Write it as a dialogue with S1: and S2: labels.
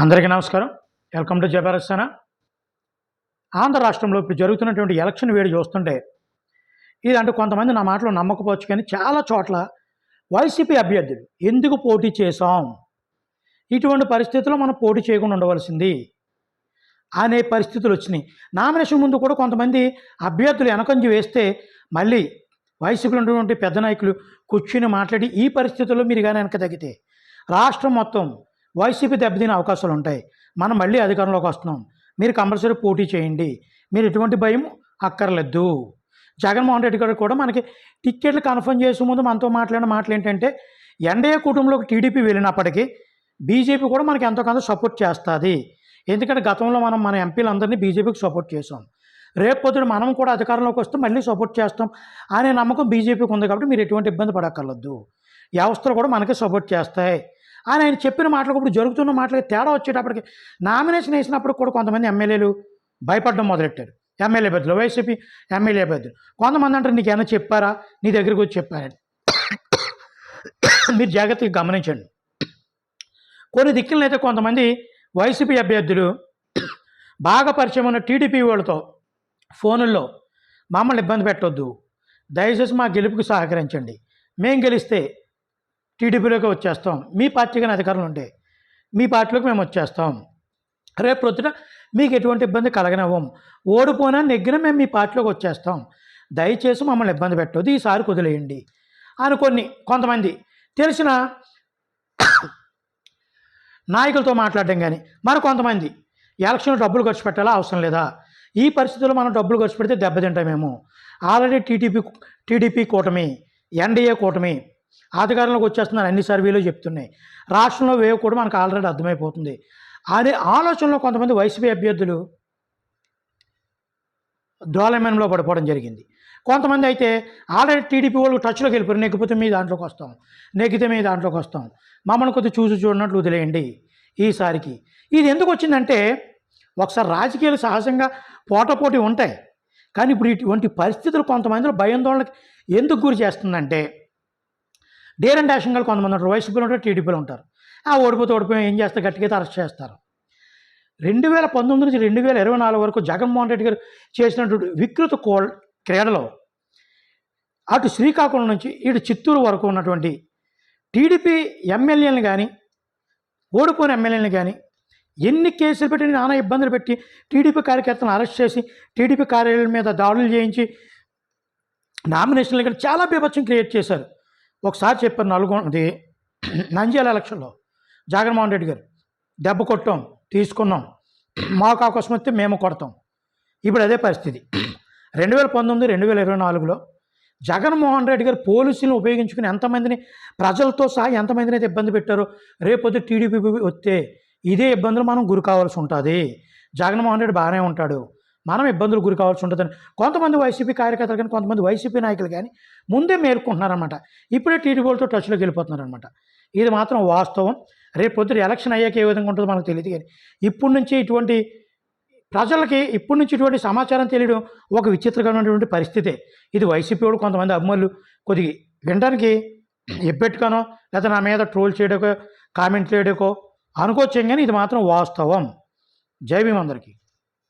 S1: అందరికీ నమస్కారం. Welcome to జబరస్తానా Andhra రాష్ట్రంలో ఇప్పుడు జరుగుతున్నటువంటి ఎలక్షన్ వేడి చూస్తుంటే ఇది అంటే కొంతమంది నా మాటలు నమ్మకపోవచ్చు కానీ చాలా చోట్ల వైసీపీ అభ్యర్థులు ఎందుకు పోటీ చేశాం? ఇటువంటి పరిస్థితుల్లో మనం పోటీ చేయకుండా ఉండవలసింది. అనే పరిస్థితులు వచ్చినాయి. నామినేషన్ ముందు కూడా కొంతమంది అభ్యర్థులు వెనకంజి వేస్తే మళ్ళీ వైసీపీలో ఉన్నటువంటి పెద్ద నాయకులు కూర్చుని మాట్లాడి ఈ పరిస్థితుల్లో మీరు కానీ వెనక తగ్గితే రాష్ట్రం మొత్తం వైసీపీ దెబ్బతినే అవకాశాలు ఉంటాయి మనం మళ్ళీ అధికారంలోకి వస్తున్నాం. మీరు కంపల్సరీ పోటీ చేయండి. మీరు ఎటువంటి భయం అక్కర్లేదు. జగన్మోహన్ రెడ్డి గారు కూడా మనకి టిక్కెట్లు కన్ఫర్మ్ చేసే ముందు మనతో మాట్లాడిన మాటలు ఏంటంటే ఎన్డీఏ కుటుంబంలోకి టీడీపీ వెళ్ళినప్పటికీ బీజేపీ కూడా మనకి ఎంతో కొంత సపోర్ట్ చేస్తుంది. ఎందుకంటే గతంలో మనం మన ఎంపీలందరినీ బీజేపీకి సపోర్ట్ చేసాం రేపు పొద్దున మనం కూడా అధికారంలోకి వస్తే మళ్ళీ సపోర్ట్ చేస్తాం అనే నమ్మకం బీజేపీకి ఉంది కాబట్టి మీరు ఎటువంటి ఇబ్బంది పడక్కర్లేదు. వ్యవస్థలు కూడా మనకి సపోర్ట్ చేస్తాయి. అని ఆయన చెప్పిన మాటలకు ఇప్పుడు జరుగుతున్న మాటలకి తేడా వచ్చేటప్పటికి నామినేషన్ వేసినప్పుడు కూడా కొంతమంది ఎమ్మెల్యేలు భయపడడం మొదలెట్టారు. ఎమ్మెల్యే అభ్యర్థులు వైసీపీ ఎమ్మెల్యే అభ్యర్థులు. కొంతమంది అంటారు నీకు ఏమైనా చెప్పారా? నీ దగ్గరికి వచ్చి చెప్పారని. మీరు జాగ్రత్తగా గమనించండి. కొన్ని దిక్కులను అయితే కొంతమంది వైసీపీ అభ్యర్థులు బాగా పరిచయం ఉన్న టీడీపీ వాళ్ళతో ఫోనుల్లో మమ్మల్ని ఇబ్బంది పెట్టొద్దు. దయచేసి మా గెలుపుకు సహకరించండి. మేము గెలిస్తే టీడీపీలోకి వచ్చేస్తాం. మీ పార్టీ కానీ అధికారులు ఉంటే మీ పార్టీలోకి మేము వచ్చేస్తాం. రేపు ప్రొద్దున మీకు ఎటువంటి ఇబ్బంది కలగనివ్వం. ఓడిపోయినా నెగ్గిన మేము మీ పార్టీలోకి వచ్చేస్తాం. దయచేసి మమ్మల్ని ఇబ్బంది పెట్టొద్దు. ఈసారి కుదిలేయండి. అని కొన్ని కొంతమంది తెలిసిన నాయకులతో మాట్లాడడం కానీ మరి కొంతమంది ఎలక్షన్ డబ్బులు ఖర్చు పెట్టాలా అవసరం లేదా? ఈ పరిస్థితుల్లో మనం డబ్బులు ఖర్చు పెడితే దెబ్బతింటామేమో ఆల్రెడీ టీడీపీ టీడీపీ కూటమి ఎన్డీఏ కూటమి అధికారంలోకి వచ్చేస్తున్నారు. అన్ని సర్వేలు చెప్తున్నాయి. రాష్ట్రంలో వేవ్ కూడా మనకు ఆల్రెడీ అర్థమైపోతుంది. అదే ఆలోచనలో కొంతమంది వైసీపీ అభ్యర్థులు డోలమెంలో పడిపోవడం జరిగింది. కొంతమంది అయితే ఆల్రెడీ టీడీపీ వాళ్ళు టచ్లోకి వెళ్ళిపోయారు. నెగ్గిపోతే మీ దాంట్లోకి వస్తాం. నెగ్గితే మీ దాంట్లోకి వస్తాం. మమ్మల్ని కొద్దిగా చూసి చూడనట్లు వదిలేయండి ఈసారికి. ఇది ఎందుకు వచ్చిందంటే ఒకసారి రాజకీయాలు సహజంగా పోటాపోటీ ఉంటాయి. కానీ ఇప్పుడు ఇటువంటి పరిస్థితులు కొంతమందిలో భయాందోళనకి ఎందుకు గురి చేస్తుందంటే డేర్ అండ్ డాషింగ్ కొంతమంది ఉంటారు. వైసీపీలో ఉంటారు టీడీపీలో ఉంటారు. ఆ ఓడిపోతే ఓడిపోయి ఏం చేస్తే గట్టిగా అరెస్ట్ చేస్తారు. రెండు వేల పంతొమ్మిది నుంచి రెండు వేల ఇరవై నాలుగు వరకు జగన్మోహన్ రెడ్డి గారు చేసినటువంటి వికృత కోల్ క్రీడలో అటు శ్రీకాకుళం నుంచి ఇటు చిత్తూరు వరకు ఉన్నటువంటి టీడీపీ ఎమ్మెల్యేలను కానీ ఓడిపోయిన ఎమ్మెల్యేలను కానీ ఎన్ని కేసులు పెట్టి నానా ఇబ్బందులు పెట్టి టీడీపీ కార్యకర్తలను అరెస్ట్ చేసి టీడీపీ కార్యాలయం మీద దాడులు చేయించి నామినేషన్లు ఇక్కడ చాలా బీభత్సం క్రియేట్ చేశారు. ఒకసారి చెప్పారు నల్గొండది నంద్యాల ఎలక్షన్లో జగన్మోహన్ రెడ్డి గారు దెబ్బ కొట్టాం తీసుకున్నాం మాకు అవకాశం వస్తే మేము కొడతాం. ఇప్పుడు అదే పరిస్థితి. రెండు వేల పంతొమ్మిది రెండు వేల ఇరవై నాలుగులో జగన్మోహన్ రెడ్డి గారు పోలీసులను ఉపయోగించుకుని ఎంతమందిని ప్రజలతో సహా ఎంతమందిని అయితే ఇబ్బంది పెట్టారో రేపొద్దు టీడీపీ వస్తే ఇదే ఇబ్బందులు మనం గురి కావాల్సి ఉంటుంది. జగన్మోహన్ రెడ్డి బాగానే ఉంటాడు. మనం ఇబ్బందులు గురి కావాల్సి ఉంటుందని. కొంతమంది వైసీపీ కార్యకర్తలు కానీ కొంతమంది వైసీపీ నాయకులు కానీ ముందే మేల్కుంటున్నారనమాట ఇప్పుడే టీడీపీ వాళ్ళతో టచ్లోకి వెళ్ళిపోతున్నారనమాట ఇది మాత్రం వాస్తవం. రేపు పొద్దున ఎలక్షన్ అయ్యాక ఏ విధంగా ఉంటుందో మనకు తెలియదు కానీ ఇప్పటి నుంచి ఇటువంటి ప్రజలకి ఇప్పటి నుంచి ఇటువంటి సమాచారం తెలియడం ఒక విచిత్రకరమైనటువంటి పరిస్థితే. ఇది వైసీపీ వాడు కొంతమంది అభిమానులు కొద్దిగా వినడానికి ఎబ్బెట్టుగానో లేదా నా మీద ట్రోల్ చేయడకో కామెంట్ చేయడకో అనుకోవచ్చు కానీ ఇది మాత్రం వాస్తవం. జై భీమ్ అందరికీ.